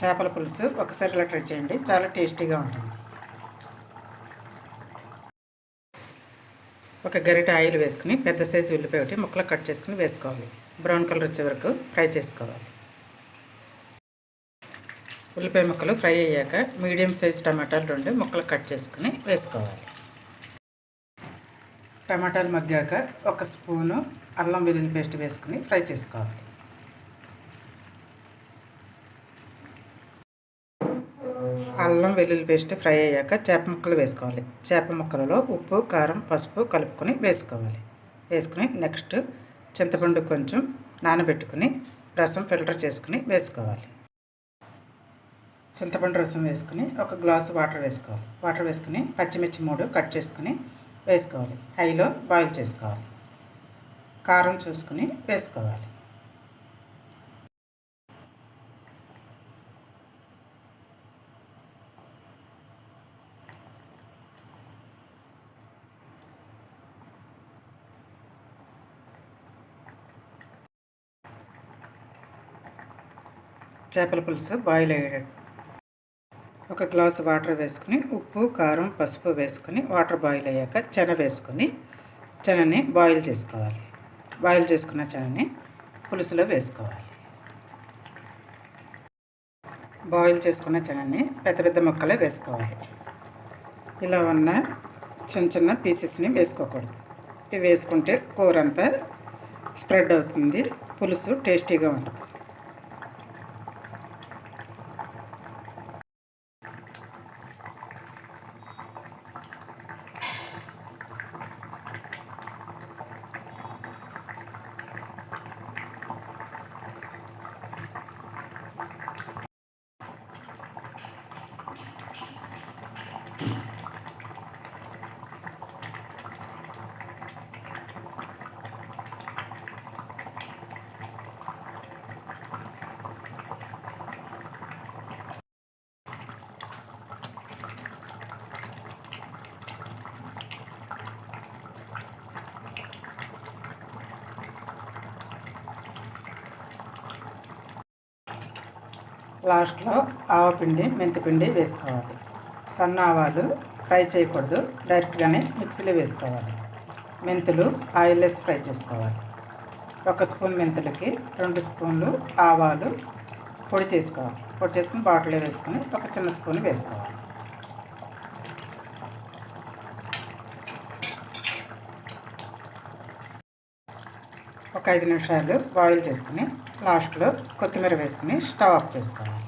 చేపల పులుసు ఒకసారి ఇలా ట్రై చేయండి. చాలా టేస్టీగా ఉంటుంది. ఒక గరిట ఆయిల్ వేసుకుని పెద్ద సైజు ఉల్లిపాయ ఒకటి ముక్కలు కట్ చేసుకుని వేసుకోవాలి. బ్రౌన్ కలర్ వచ్చే వరకు ఫ్రై చేసుకోవాలి. ఉల్లిపాయ ముక్కలు ఫ్రై అయ్యాక మీడియం సైజ్ టమాటాలు రెండు ముక్కలు కట్ చేసుకుని వేసుకోవాలి. టమాటాలు మగ్గాక ఒక స్పూను అల్లం వెల్లుల్లి పేస్ట్ వేసుకుని ఫ్రై చేసుకోవాలి. అల్లం వెల్లుల్లి పేస్ట్ ఫ్రై అయ్యాక చేప ముక్కలు వేసుకోవాలి. చేప ముక్కలలో ఉప్పు కారం పసుపు కలుపుకొని వేసుకోవాలి. వేసుకుని నెక్స్ట్ చింతపండు కొంచెం నానబెట్టుకుని రసం ఫిల్టర్ చేసుకుని వేసుకోవాలి. చింతపండు రసం వేసుకుని ఒక గ్లాసు వాటర్ వేసుకోవాలి. వాటర్ వేసుకుని పచ్చిమిర్చి మూడు కట్ చేసుకుని వేసుకోవాలి. హైలో బాయిల్ చేసుకోవాలి. కారం చూసుకుని వేసుకోవాలి. చేపల పులుసు బాయిల్ అయ్యేటట్టు. ఒక గ్లాసు వాటర్ వేసుకుని ఉప్పు కారం పసుపు వేసుకుని వాటర్ బాయిల్ అయ్యాక చెన వేసుకొని చెనని బాయిల్ చేసుకోవాలి. బాయిల్ చేసుకున్న చెనని పులుసులో వేసుకోవాలి. బాయిల్ చేసుకున్న చెనని పెద్ద పెద్ద ముక్కలే వేసుకోవాలి. ఇలా ఉన్న చిన్న చిన్న పీసెస్ని వేసుకోకూడదు. ఇవి వేసుకుంటే కూర అంతా స్ప్రెడ్ అవుతుంది పులుసు టేస్టీగా ఉంటుంది. లాస్ట్లో ఆవపిండి మెంతిపిండి వేసుకోవాలి. సన్న ఆవాలు ఫ్రై చేయకూడదు. డైరెక్ట్గానే మిక్సీలో వేసుకోవాలి. మెంతులు ఆయిల్లెస్ ఫ్రై చేసుకోవాలి. ఒక స్పూన్ మెంతులకి రెండు స్పూన్లు ఆవాలు పొడి చేసుకోవాలి. పొడి చేసుకుని బాటిల్లో వేసుకుని ఒక చిన్న స్పూన్ వేసుకోవాలి. ఒక ఐదు నిమిషాలు బాయిల్ చేసుకుని లాస్ట్లో కొత్తిమీర వేసుకుని స్టవ్ ఆఫ్ చేసుకోవాలి.